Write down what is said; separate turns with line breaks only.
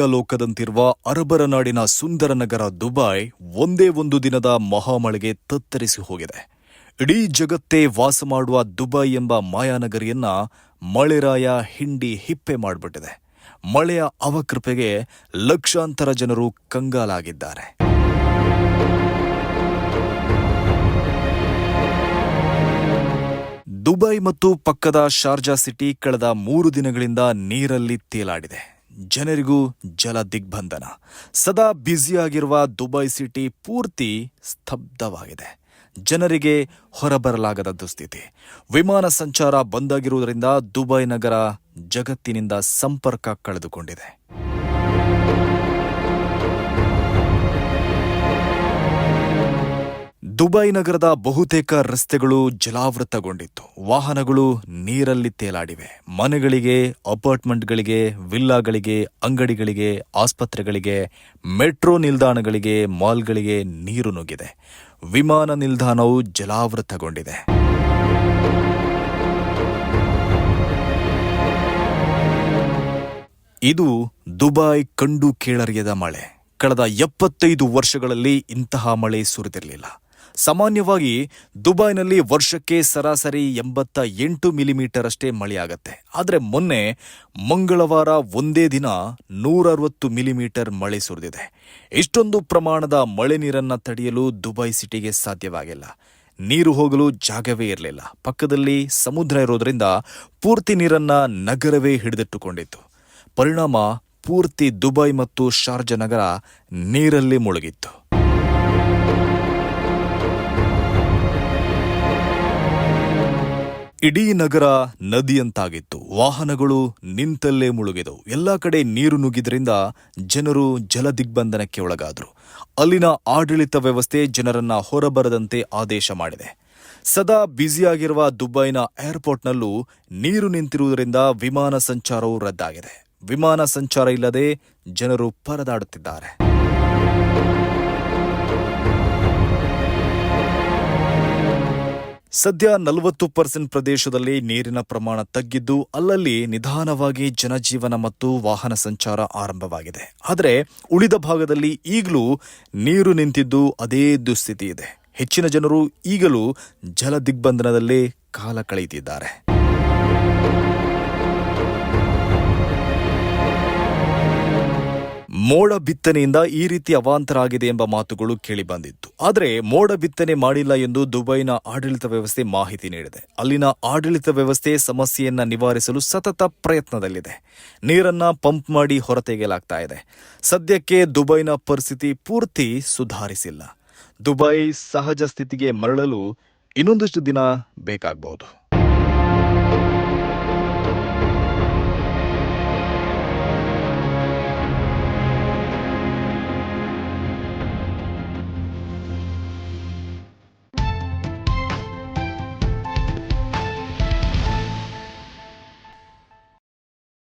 ಲೋಕದಂತಿರುವ ಅರಬರ ನಾಡಿನ ಸುಂದರ ನಗರ ದುಬೈ ಒಂದೇ ಒಂದು ದಿನದ ಮಹಾಮಳೆಗೆ ತತ್ತರಿಸಿ ಹೋಗಿದೆ. ಇಡೀ ಜಗತ್ತೇ ವಾಸ ಮಾಡುವ ದುಬೈ ಎಂಬ ಮಾಯಾನಗರಿಯನ್ನ ಮಳೆರಾಯ ಹಿಂಡಿ ಹಿಪ್ಪೆ ಮಾಡಿಬಿಟ್ಟಿದೆ. ಮಳೆಯ ಅವಕೃಪೆಗೆ ಲಕ್ಷಾಂತರ ಜನರು ಕಂಗಾಲಾಗಿದ್ದಾರೆ. ದುಬೈ ಮತ್ತು ಪಕ್ಕದ ಶಾರ್ಜಾ ಸಿಟಿ ಕಳೆದ ಮೂರು ದಿನಗಳಿಂದ ನೀರಲ್ಲಿ ತೇಲಾಡಿದೆ. ಜನರಿಗೂ ಜಲ ದಿಗ್ಬಂಧನ ಸದಾ ಬ್ಯುಸಿಯಾಗಿರುವ ದುಬೈ ಸಿಟಿ ಪೂರ್ತಿ ಸ್ತಬ್ಧವಾಗಿದೆ. ಜನರಿಗೆ ಹೊರಬರಲಾಗದ ದುಸ್ಥಿತಿ. ವಿಮಾನ ಸಂಚಾರ ಬಂದಾಗಿರುವುದರಿಂದ ದುಬೈ ನಗರ ಜಗತ್ತಿನಿಂದ ಸಂಪರ್ಕ ಕಳೆದುಕೊಂಡಿದೆ. ದುಬೈ ನಗರದ ಬಹುತೇಕ ರಸ್ತೆಗಳು ಜಲಾವೃತಗೊಂಡಿತ್ತು. ವಾಹನಗಳು ನೀರಲ್ಲಿ ತೇಲಾಡಿವೆ. ಮನೆಗಳಿಗೆ, ಅಪಾರ್ಟ್ಮೆಂಟ್ಗಳಿಗೆ, ವಿಲ್ಲಾಗಳಿಗೆ, ಅಂಗಡಿಗಳಿಗೆ, ಆಸ್ಪತ್ರೆಗಳಿಗೆ, ಮೆಟ್ರೋ ನಿಲ್ದಾಣಗಳಿಗೆ, ಮಾಲ್ಗಳಿಗೆ ನೀರು ನುಗ್ಗಿದೆ. ವಿಮಾನ ನಿಲ್ದಾಣವು ಜಲಾವೃತಗೊಂಡಿದೆ. ಇದು ದುಬೈ ಕಂಡು ಕೇಳರಿಯದ ಮಳೆ. ಕಳೆದ ಎಪ್ಪತ್ತೈದು ವರ್ಷಗಳಲ್ಲಿ ಇಂತಹ ಮಳೆ ಸುರಿದಿರಲಿಲ್ಲ. ಸಾಮಾನ್ಯವಾಗಿ ದುಬೈನಲ್ಲಿ ವರ್ಷಕ್ಕೆ ಸರಾಸರಿ ಎಂಬತ್ತ ಎಂಟು ಮಿಲಿಮೀಟರ್ ಅಷ್ಟೇ ಮಳೆಯಾಗತ್ತೆ. ಆದರೆ ಮೊನ್ನೆ ಮಂಗಳವಾರ ಒಂದೇ ದಿನ ನೂರರವತ್ತು ಮಿಲಿಮೀಟರ್ ಮಳೆ ಸುರಿದಿದೆ. ಇಷ್ಟೊಂದು ಪ್ರಮಾಣದ ಮಳೆ ನೀರನ್ನ ತಡೆಯಲು ದುಬೈ ಸಿಟಿಗೆ ಸಾಧ್ಯವಾಗಿಲ್ಲ. ನೀರು ಹೋಗಲು ಜಾಗವೇ ಇರಲಿಲ್ಲ. ಪಕ್ಕದಲ್ಲಿ ಸಮುದ್ರ ಇರೋದ್ರಿಂದ ಪೂರ್ತಿ ನೀರನ್ನ ನಗರವೇ ಹಿಡಿದಿಟ್ಟುಕೊಂಡಿತ್ತು. ಪರಿಣಾಮ ಪೂರ್ತಿ ದುಬೈ ಮತ್ತು ಶಾರ್ಜಾ ನಗರ ನೀರಲ್ಲಿ ಮುಳುಗಿತ್ತು. ಇಡೀ ನಗರ ನದಿಯಂತಾಗಿತ್ತು. ವಾಹನಗಳು ನಿಂತಲ್ಲೇ ಮುಳುಗಿದವು. ಎಲ್ಲ ಕಡೆ ನೀರು ನುಗ್ಗಿದ್ರಿಂದ ಜನರು ಜಲ ದಿಗ್ಬಂಧನಕ್ಕೆ ಒಳಗಾದರು. ಅಲ್ಲಿನ ಆಡಳಿತ ವ್ಯವಸ್ಥೆ ಜನರನ್ನ ಹೊರಬರದಂತೆ ಆದೇಶ ಮಾಡಿದೆ. ಸದಾ ಬ್ಯುಸಿಯಾಗಿರುವ ದುಬೈನ ಏರ್ಪೋರ್ಟ್ನಲ್ಲೂ ನೀರು ನಿಂತಿರುವುದರಿಂದ ವಿಮಾನ ಸಂಚಾರವು ರದ್ದಾಗಿದೆ. ವಿಮಾನ ಸಂಚಾರ ಇಲ್ಲದೆ ಜನರು ಪರದಾಡುತ್ತಿದ್ದಾರೆ. ಸದ್ಯ ನಲವತ್ತು ಪರ್ಸೆಂಟ್ ಪ್ರದೇಶದಲ್ಲಿ ನೀರಿನ ಪ್ರಮಾಣ ತಗ್ಗಿದ್ದು, ಅಲ್ಲಲ್ಲಿ ನಿಧಾನವಾಗಿ ಜನಜೀವನ ಮತ್ತು ವಾಹನ ಸಂಚಾರ ಆರಂಭವಾಗಿದೆ. ಆದರೆ, ಉಳಿದ ಭಾಗದಲ್ಲಿ ಈಗಲೂ ನೀರು ನಿಂತಿದ್ದು ಅದೇ ದುಸ್ಥಿತಿ ಇದೆ ಹೆಚ್ಚಿನ ಜನರು ಈಗಲೂ ಜಲ ದಿಗ್ಬಂಧನದಲ್ಲೇ ಕಾಲ ಕಳೆಯುತ್ತಿದ್ದಾರೆ. ಮೋಡ ಬಿತ್ತನೆಯಿಂದ ಈ ರೀತಿ ಅವಾಂತರ ಆಗಿದೆ ಎಂಬ ಮಾತುಗಳು ಕೇಳಿಬಂದಿತ್ತು. ಆದರೆ ಮೋಡ ಬಿತ್ತನೆ ಮಾಡಿಲ್ಲ ಎಂದು ದುಬೈನ ಆಡಳಿತ ವ್ಯವಸ್ಥೆ ಮಾಹಿತಿ ನೀಡಿದೆ. ಅಲ್ಲಿನ ಆಡಳಿತ ವ್ಯವಸ್ಥೆ ಸಮಸ್ಯೆಯನ್ನ ನಿವಾರಿಸಲು ಸತತ ಪ್ರಯತ್ನದಲ್ಲಿದೆ. ನೀರನ್ನ ಪಂಪ್ ಮಾಡಿ ಹೊರತೆಗೆಯಲಾಗ್ತಾ ಇದೆ. ಸದ್ಯಕ್ಕೆ ದುಬೈನ ಪರಿಸ್ಥಿತಿ ಪೂರ್ತಿ ಸುಧಾರಿಸಿಲ್ಲ. ದುಬೈ ಸಹಜ ಸ್ಥಿತಿಗೆ ಮರಳಲು ಇನ್ನೊಂದಷ್ಟು ದಿನ ಬೇಕಾಗಬಹುದು.